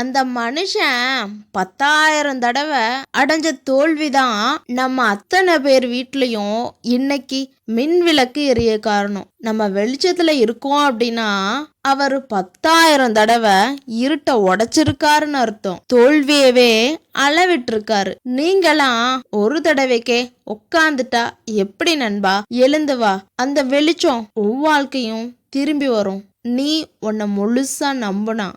அந்த மனுஷன் பத்தாயிரம் தடவை அடைஞ்ச தோல்விதான் நம்ம அத்தனை பேர் வீட்லயும் இன்னைக்கு மின் விளக்கு எரிய காரணம். நம்ம வெளிச்சத்துல இருக்கோம் அப்படின்னா அவர் பத்தாயிரம் தடவை இருட்ட உடைச்சிருக்காருன்னு அர்த்தம். தோல்வியவே அளவிட்டிருக்காரு. நீங்களாம் ஒரு தடவைக்கே உட்காந்துட்டா எப்படி நண்பா? எழுந்து வா. அந்த வெளிச்சம் உன் வாழ்க்கையும் திரும்பி வரும். நீ உன்னை முழுசா நம்புனா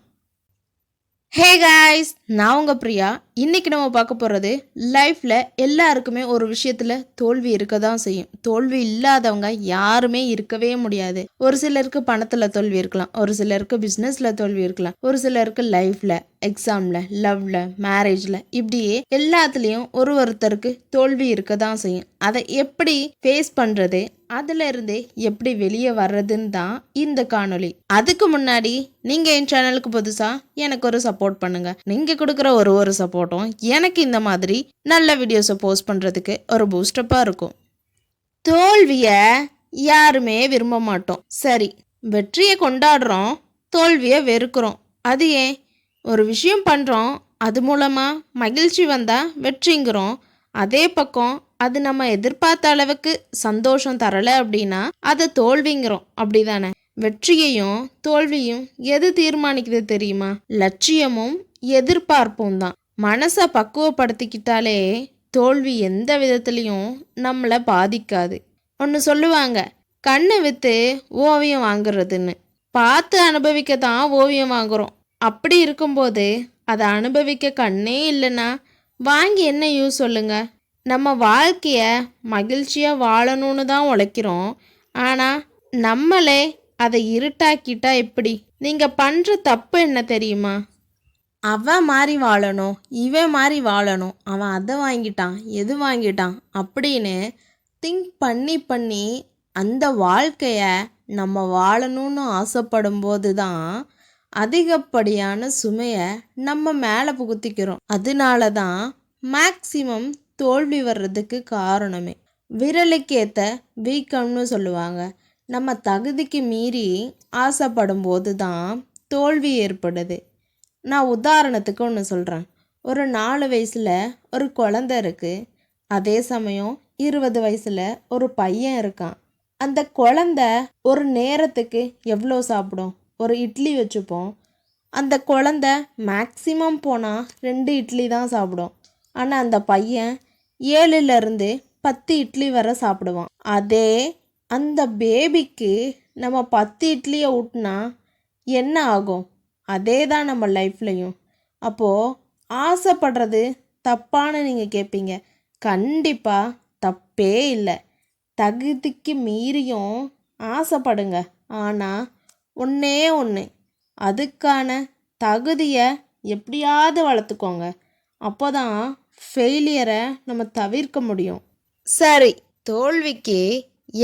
Hey guys, நான் உங்கள் பிரியா. இன்றைக்கி நம்ம பார்க்க போகிறது லைஃப்பில் எல்லாருக்குமே ஒரு விஷயத்தில் தோல்வி இருக்க தான் செய்யும். தோல்வி இல்லாதவங்க யாருமே இருக்கவே முடியாது. ஒரு சிலருக்கு பணத்தில் தோல்வி இருக்கலாம். ஒரு சிலருக்கு பிஸ்னஸில் தோல்வி இருக்கலாம். ஒரு சிலருக்கு லைஃப்பில் எக்ஸாமில் லவ்வில் மேரேஜில் இப்படியே எல்லாத்துலேயும் ஒரு ஒருத்தருக்கு தோல்வி இருக்க தான் செய்யும். அதை எப்படி ஃபேஸ் பண்ணுறது அதுலேருந்து எப்படி வெளியே வர்றதுன்னு தான் இந்த காணொளி. அதுக்கு முன்னாடி நீங்கள் என் சேனலுக்கு புதுசாக எனக்கு ஒரு சப்போர்ட் பண்ணுங்கள் நீங்கள் நீங்கள் கொடுக்குற ஒரு ஒரு சப்போர்ட்டும் எனக்கு இந்த மாதிரி நல்ல வீடியோஸை போஸ்ட் பண்ணுறதுக்கு ஒரு பூஸ்டப்பாக இருக்கும். தோல்வியை யாருமே விரும்ப மாட்டோம். சரி வெற்றியை கொண்டாடுறோம் தோல்வியை வெறுக்கிறோம். அது ஏன்? ஒரு விஷயம் பண்ணுறோம் அது மூலமாக மகிழ்ச்சி வந்தால் வெற்றிங்கிறோம். அதே பக்கம் அது நம்ம எதிர்பார்த்த அளவுக்கு சந்தோஷம் தரலை அப்படின்னா அதை தோல்விங்கிறோம். அப்படிதானே? வெற்றியையும் தோல்வியும் எது தீர்மானிக்குது தெரியுமா? லட்சியமும் எதிர்பார்ப்பும் தான் மனசை பக்குவப்படுத்திக்கிட்டாலே தோல்வி எந்த விதத்துலையும் நம்மளை பாதிக்காது. ஒன்று சொல்லுவாங்க கண்ணை விற்று ஓவியம் வாங்குறதுன்னு. பார்த்து அனுபவிக்க தான் ஓவியம் வாங்குறோம். அப்படி இருக்கும்போது அதை அனுபவிக்க கண்ணே இல்லைன்னா வாங்கி என்ன யூஸ் சொல்லுங்க? நம்ம வாழ்க்கையை மகிழ்ச்சியாக வாழணும்னு தான் உழைக்கிறோம். ஆனால் நம்மளே அதை இருட்டாக்கிட்டா எப்படி? நீங்கள் பண்ணுற தப்பு என்ன தெரியுமா? அவன் மாதிரி வாழணும் இவன் மாதிரி வாழணும். அவன் அதை வாங்கிட்டான் எது வாங்கிட்டான் அப்படின்னு திங்க் பண்ணி பண்ணி அந்த வாழ்க்கையை நம்ம வாழணும்னு ஆசைப்படும் போது தான் அதிகப்படியான சுமையை நம்ம மேலே புகுத்திக்கிறோம். அதனால தான் மேக்சிமம் தோல்வி வர்றதுக்கு காரணமே. விரலுக்கேற்ற வீக்கம்னு சொல்லுவாங்க. நம்ம தகுதிக்கு மீறி ஆசைப்படும் போது தான் தோல்வி ஏற்படுது. நான் உதாரணத்துக்கு ஒன்று சொல்கிறேன் ஒரு நாலு வயசில் ஒரு குழந்த இருக்குது அதே சமயம் இருபது வயசில் ஒரு பையன் இருக்கான். அந்த குழந்த ஒரு நேரத்துக்கு எவ்வளோ சாப்பிடும்? ஒரு இட்லி வச்சுப்போம். அந்த குழந்த மேக்ஸிமம் போனால் ரெண்டு இட்லி தான் சாப்பிடும். ஆனால் அந்த பையன் ஏழுலேருந்து பத்து இட்லி வரை சாப்பிடுவான். அதே அந்த பேபிக்கு நம்ம பத்து இட்லியை ஊட்டினா என்ன ஆகும்? அதே தான் நம்ம லைஃப்லையும். அப்போது ஆசைப்படுறது தப்பான்னு நீங்கள் கேட்பீங்க கண்டிப்பாக தப்பே இல்லை. தகுதிக்கு மீறியும் ஆசைப்படுங்க. ஆனால் ஒன்றே ஒன்று அதுக்கான தகுதியை எப்படியாவது வளர்த்துக்கோங்க. அப்போ தான் ஃபெயிலியரை நம்ம தவிர்க்க முடியும். சரி தோல்விக்கு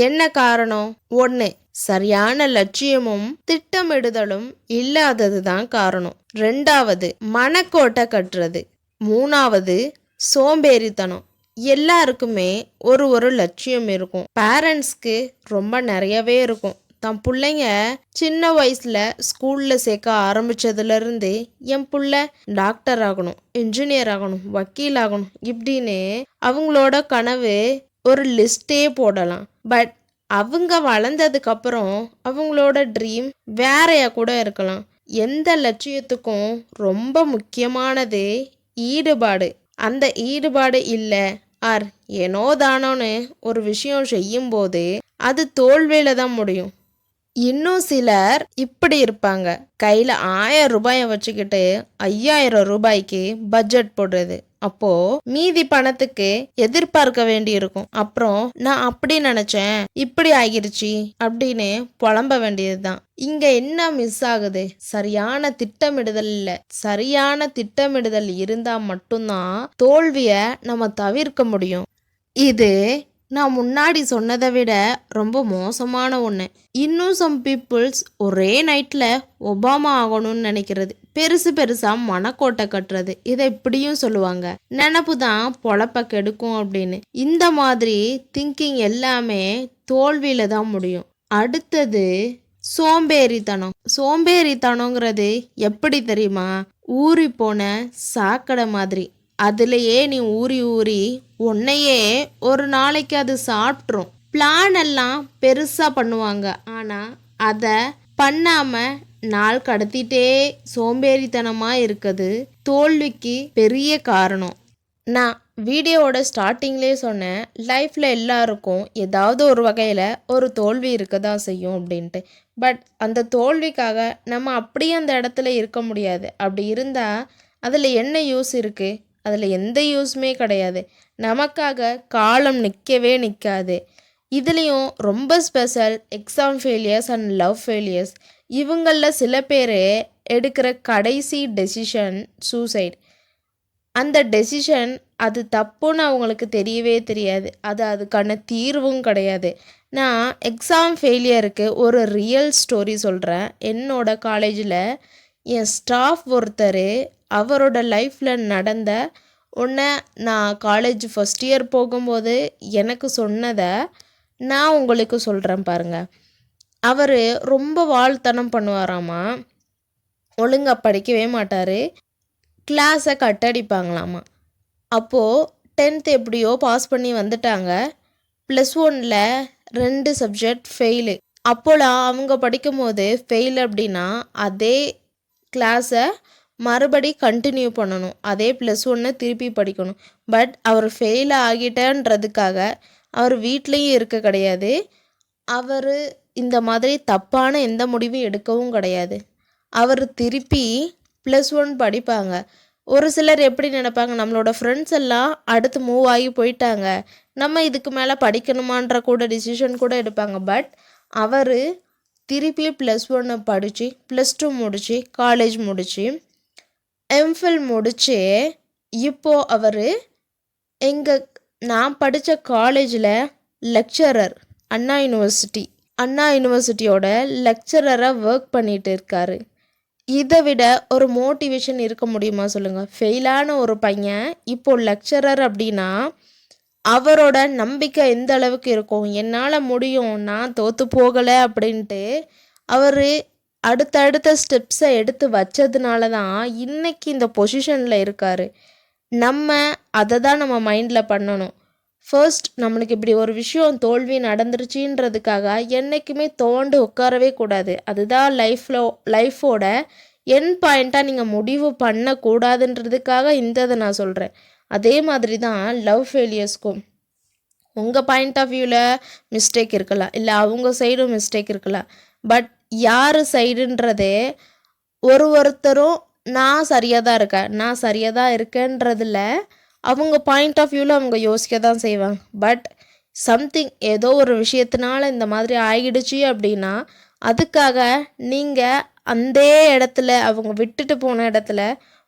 என்ன காரணம்? ஒன்று சரியான லட்சியமும் திட்டமிடுதலும் இல்லாததுதான் காரணம். ரெண்டாவது மனக்கோட்டை கட்டுறது. மூணாவது சோம்பேறித்தனம். எல்லாருக்குமே ஒரு ஒரு லட்சியம் இருக்கும். பேரண்ட்ஸ்க்கு ரொம்ப நிறையவே இருக்கும். தன் பிள்ளைங்க சின்ன வயசுல ஸ்கூல்ல சேர்க்க ஆரம்பிச்சதுலேருந்து என் பிள்ளை டாக்டர் ஆகணும் இன்ஜினியர் ஆகணும் வக்கீல் ஆகணும் இப்படின்னு அவங்களோட கனவு ஒரு லிஸ்டே போடலாம். பட் அவங்க வளர்ந்ததுக்கப்புறம் அவங்களோட ட்ரீம் வேறையாக கூட இருக்கலாம். எந்த லட்சியத்துக்கும் ரொம்ப முக்கியமானது ஈடுபாடு. அந்த ஈடுபாடு இல்லை ஆர் ஏனோ தானோன்னு ஒரு விஷயம் செய்யும்போது அது தோல்வியில தான் முடியும். இன்னும் சிலர் இப்படி இருப்பாங்க. கையில் ஆயிரம் ரூபாயை வச்சுக்கிட்டு ஐயாயிரம் ரூபாய்க்கு பட்ஜெட் போடுறது. அப்போ மீதி பணத்துக்கு எதிர்பார்க்க வேண்டி இருக்கும் அப்புறம் நான் அப்படி நினைச்சேன் இப்படி ஆகிருச்சு அப்படின்னு புலம்ப வேண்டியதுதான். இங்க என்ன மிஸ் ஆகுது? சரியான திட்டமிடுதல் இல்ல. சரியான திட்டமிடுதல் இருந்தா மட்டும்தான் தோல்விய நம்ம தவிர்க்க முடியும். இது நான் முன்னாடி சொன்னதை விட ரொம்ப மோசமான ஒன்று இன்னும் சம் பீப்புள்ஸ் ஒரே நைட்டில் ஒபாமா ஆகணும்னு நினைக்கிறது. பெருசு பெருசாக மனக்கோட்டை கட்டுறது. இதை இப்படியும் சொல்லுவாங்க. நினப்பு தான் பொழப்ப கெடுக்கும் அப்படின்னு. இந்த மாதிரி திங்கிங் எல்லாமே தோல்வியில தான் முடியும். அடுத்தது சோம்பேறித்தனம். சோம்பேறித்தனங்கிறது எப்படி தெரியுமா? ஊறி போன சாக்கடை மாதிரி. அதுலயே நீ ஊறி ஊறி உன்னையே ஒரு நாளைக்கு அது சாப்பிட்ரும் பிளான் எல்லாம் பெருசா பண்ணுவாங்க. ஆனா அதை பண்ணாம நாள் கடத்திட்டே சோம்பேறித்தனமாக இருக்குது. தோல்விக்கு பெரிய காரணம். நான் வீடியோவோட ஸ்டார்டிங்லேயே சொன்னேன் லைஃப்பில் எல்லாருக்கும் ஏதாவது ஒரு வகையில் ஒரு தோல்வி இருக்க தான் செய்யும் அப்படின்ட்டு. பட் அந்த தோல்விக்காக நம்ம அப்படியே அந்த இடத்துல இருக்க முடியாது. அப்படி இருந்தால் அதில் என்ன யூஸ் இருக்குது அதில் எந்த யூஸுமே கிடையாது. நமக்காக காலம் நிற்கவே நிற்காது இதுலேயும் ரொம்ப special exam failures and love failures இவங்களில் சில பேர் எடுக்கிற கடைசி டெசிஷன் சூசைட் அந்த டெசிஷன் அது தப்புன்னு அவங்களுக்கு தெரியவே தெரியாது. அது அதுக்கான தீர்வும் கிடையாது. நான் எக்ஸாம் ஃபெயிலியருக்கு ஒரு ரியல் ஸ்டோரி சொல்கிறேன் என்னோட காலேஜில் என் ஸ்டாஃப் ஒருத்தர் அவரோட லைஃப்பில் நடந்த ஒன்று நான் காலேஜ் ஃபஸ்ட் இயர் போகும்போது எனக்கு சொன்னதை நான் உங்களுக்கு சொல்கிறேன் பாருங்கள் அவர் ரொம்ப வாழ்த்தனம் பண்ணுவாராமா? ஒழுங்காக படிக்கவே மாட்டார். கிளாஸை கட்டடிப்பாங்களாமா? அப்போது டென்த் எப்படியோ பாஸ் பண்ணி வந்துட்டாங்க. ப்ளஸ் ஒனில் ரெண்டு சப்ஜெக்ட் ஃபெயிலு அப்போலாம் அவங்க படிக்கும்போது ஃபெயில் அப்படின்னா அதே கிளாஸை மறுபடி கண்டினியூ பண்ணணும். அதே ப்ளஸ் ஒன்று திருப்பி படிக்கணும். பட் அவர் ஃபெயில் ஆகிட்டேன்றதுக்காக அவர் வீட்லேயும் இருக்க கிடையாது. அவர் இந்த மாதிரி தப்பான எந்த முடிவும் எடுக்கவும் கிடையாது. அவர் திருப்பி ப்ளஸ் ஒன் படிப்பாங்க. ஒரு சிலர் எப்படி நினைப்பாங்க நம்மளோட ஃப்ரெண்ட்ஸ் எல்லாம் அடுத்து மூவ் ஆகி போயிட்டாங்க. நம்ம இதுக்கு மேலே படிக்கணுமான்ற கூட டிசிஷன் கூட எடுப்பாங்க. பட் அவர் திருப்பி ப்ளஸ் ஒன்று படித்து ப்ளஸ் டூ முடித்து காலேஜ் முடித்து எம்ஃபில் முடித்து இப்போது அவர் எங்கள் நான் படித்த காலேஜில் லெக்சரர் அண்ணா யூனிவர்சிட்டி அண்ணா யூனிவர்சிட்டியோட லெக்சரராக ஒர்க் பண்ணிட்டு இருக்காரு. இதை விட ஒரு மோட்டிவேஷன் இருக்க முடியுமா சொல்லுங்கள் ஃபெயிலான ஒரு பையன் இப்போ லெக்சரர் அப்படின்னா அவரோட நம்பிக்கை எந்த அளவுக்கு இருக்கும்? என்னால் முடியும் நான் தோற்று போகலை அப்படின்ட்டு அவர் அடுத்தடுத்த ஸ்டெப்ஸை எடுத்து வச்சதுனால தான் இன்னைக்கு இந்த பொசிஷனில் இருக்கார். நம்ம அதை தான் நம்ம மைண்டில் பண்ணணும். ஃபர்ஸ்ட் நம்மளுக்கு இப்படி ஒரு விஷயம் தோல்வி நடந்துருச்சுன்றதுக்காக என்றைக்குமே தோண்டு உட்காரவே கூடாது. அதுதான் லைஃப்பில் லைஃபோட என் பாயிண்ட்டாக நீங்கள் முடிவு பண்ணக்கூடாதுன்றதுக்காக இந்த இதை நான் சொல்கிறேன் அதே மாதிரி தான் லவ் ஃபெயிலியர்ஸ்க்கும் உங்கள் பாயிண்ட் ஆஃப் வியூவில் மிஸ்டேக் இருக்கலாம். இல்லை அவங்க சைடும் மிஸ்டேக் இருக்கலாம். பட் யார் சைடுன்றதே ஒரு ஒருத்தரும் நான் சரியாக தான் இருக்கேன். நான் சரியாக தான் இருக்கேன்றதில் அவங்க பாயிண்ட் ஆஃப் வியூவில் அவங்க யோசிக்க தான் செய்வாங்க. பட் சம்திங் ஏதோ ஒரு விஷயத்தினால இந்த மாதிரி ஆகிடுச்சு அப்படின்னா அதுக்காக நீங்கள் அந்த இடத்துல அவங்க விட்டுட்டு போன இடத்துல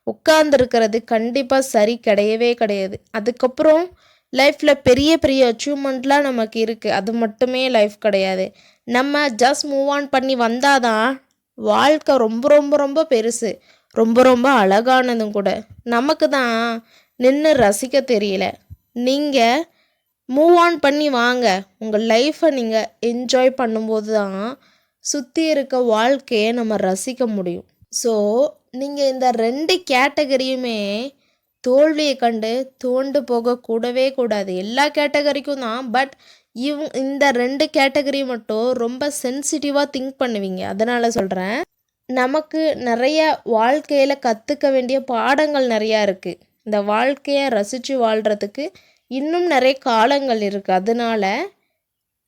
உட்கார்ந்துருக்கிறது கண்டிப்பாக சரி கிடையவே கிடையாது. அதுக்கப்புறம் லைஃப்பில் பெரிய பெரிய அச்சீவ்மெண்ட்லாம் நமக்கு இருக்குது அது மட்டுமே லைஃப் கிடையாது. நம்ம ஜஸ்ட் மூவ் ஆன் பண்ணி வந்தால் தான் வாழ்க்கை ரொம்ப ரொம்ப ரொம்ப பெருசு. ரொம்ப ரொம்ப அழகானதும் கூட. நமக்கு தான் நின்று ரசிக்க தெரியல. நீங்கள் மூவ் ஆன் பண்ணி வாங்க. உங்கள் லைஃப்பை நீங்கள் என்ஜாய் பண்ணும்போது தான் சுற்றி இருக்க வாழ்க்கையை நம்ம ரசிக்க முடியும். ஸோ நீங்கள் இந்த ரெண்டு கேட்டகரியுமே தோல்வியை கண்டு தோண்டு போக கூடவே கூடாது. எல்லா கேட்டகரிக்கும் தான் பட் இவ் இந்த ரெண்டு கேட்டகரி மட்டும் ரொம்ப சென்சிட்டிவாக திங்க் பண்ணுவீங்க. அதனால் சொல்கிறேன் நமக்கு நிறைய வாழ்க்கையில் கற்றுக்க வேண்டிய பாடங்கள் நிறையா இருக்குது இந்த வாழ்க்கையை ரசித்து வாழ்கிறதுக்கு இன்னும் நிறைய காலங்கள் இருக்குது அதனால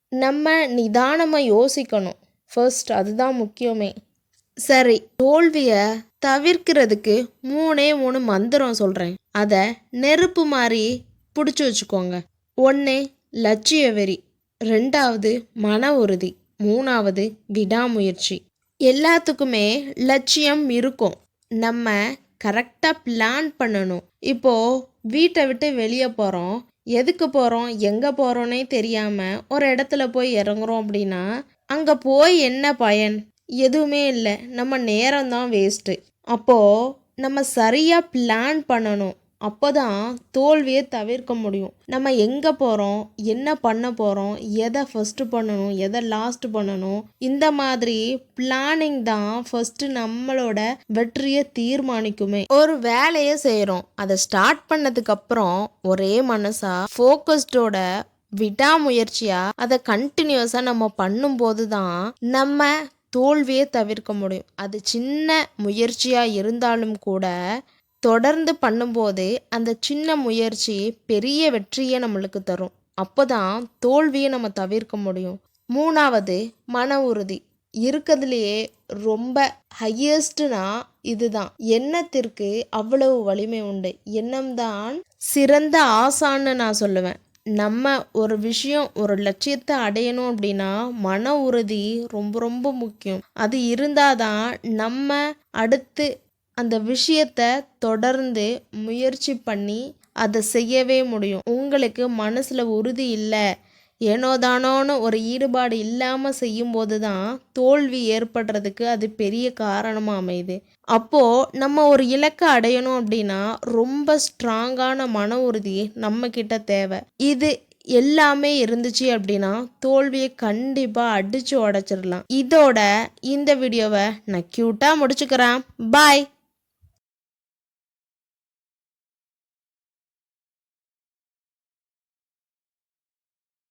நம்ம நிதானமாக யோசிக்கணும். ஃபர்ஸ்ட் அதுதான் முக்கியமே. சரி தோல்வியை தவிர்க்கிறதுக்கு மூணே மூணு மந்திரம் சொல்கிறேன் அதை நெருப்பு மாதிரி பிடிச்சி வச்சுக்கோங்க. ஒன்று லட்சிய வெறி. ரெண்டாவது மன உறுதி. மூணாவது விடாமுயற்சி. எல்லாத்துக்குமே லட்சியம் இருக்கும். நம்ம கரெக்டாக பிளான் பண்ணணும். இப்போது வீட்டை விட்டு வெளியே போகிறோம் எதுக்கு போகிறோம் எங்கே போகிறோன்னே தெரியாமல் ஒரு இடத்துல போய் இறங்குறோம் அப்படின்னா அங்கே போய் என்ன பயன்? எதுவுமே இல்லை. நம்ம நேரம் தான் வேஸ்ட்டு அப்போது நம்ம சரியாக பிளான் பண்ணணும். அப்போதான் தோல்வியை தவிர்க்க முடியும். நம்ம எங்கே போகிறோம் என்ன பண்ண போகிறோம் எதை ஃபஸ்ட்டு பண்ணணும்? எதை லாஸ்ட் பண்ணணும்? இந்த மாதிரி பிளானிங் தான் ஃபஸ்ட்டு நம்மளோட வெற்றியை தீர்மானிக்குமே. ஒரு வேலையை செய்கிறோம் அதை ஸ்டார்ட் பண்ணதுக்கப்புறம் ஒரே மனசாக ஃபோக்கஸ்டோட விடாமுயற்சியா அதை கண்டினியூஸா நம்ம பண்ணும்போது தான் நம்ம தோல்வியை தவிர்க்க முடியும். அது சின்ன முயற்சியாக இருந்தாலும் கூட தொடர்ந்து பண்ணும்போது அந்த சின்ன முயற்சி பெரிய வெற்றியை நம்மளுக்கு தரும். அப்போதான் தோல்வியை நம்ம தவிர்க்க முடியும். மூணாவது மன உறுதி. இருக்கிறதுலையே ரொம்ப ஹையஸ்ட்னா இதுதான். எண்ணத்திற்கு அவ்வளவு வலிமை உண்டு. எண்ணம்தான் சிறந்த ஆசான்னு நான் சொல்லுவேன். நம்ம ஒரு விஷயம் ஒரு லட்சியத்தை அடையணும் அப்படின்னா மன உறுதி ரொம்ப ரொம்ப முக்கியம். அது இருந்தாதான் நம்ம அடுத்து அந்த விஷயத்தை தொடர்ந்து முயற்சி பண்ணி அதை செய்யவே முடியும். உங்களுக்கு மனசில் உறுதி இல்லை ஏனோ தானோன்னு ஒரு ஈடுபாடு இல்லாமல் செய்யும்போது தான் தோல்வி ஏற்படுறதுக்கு அது பெரிய காரணமாக அமையுது. அப்போது நம்ம ஒரு இலக்கை அடையணும் அப்படின்னா ரொம்ப ஸ்ட்ராங்கான மன உறுதி நம்மக்கிட்ட தேவை. இது எல்லாமே இருந்துச்சு அப்படின்னா தோல்வியை கண்டிப்பாக அடித்து உடச்சிடலாம். இதோட இந்த வீடியோவை நான் க்யூட்டாக முடிச்சுக்கிறேன். பாய்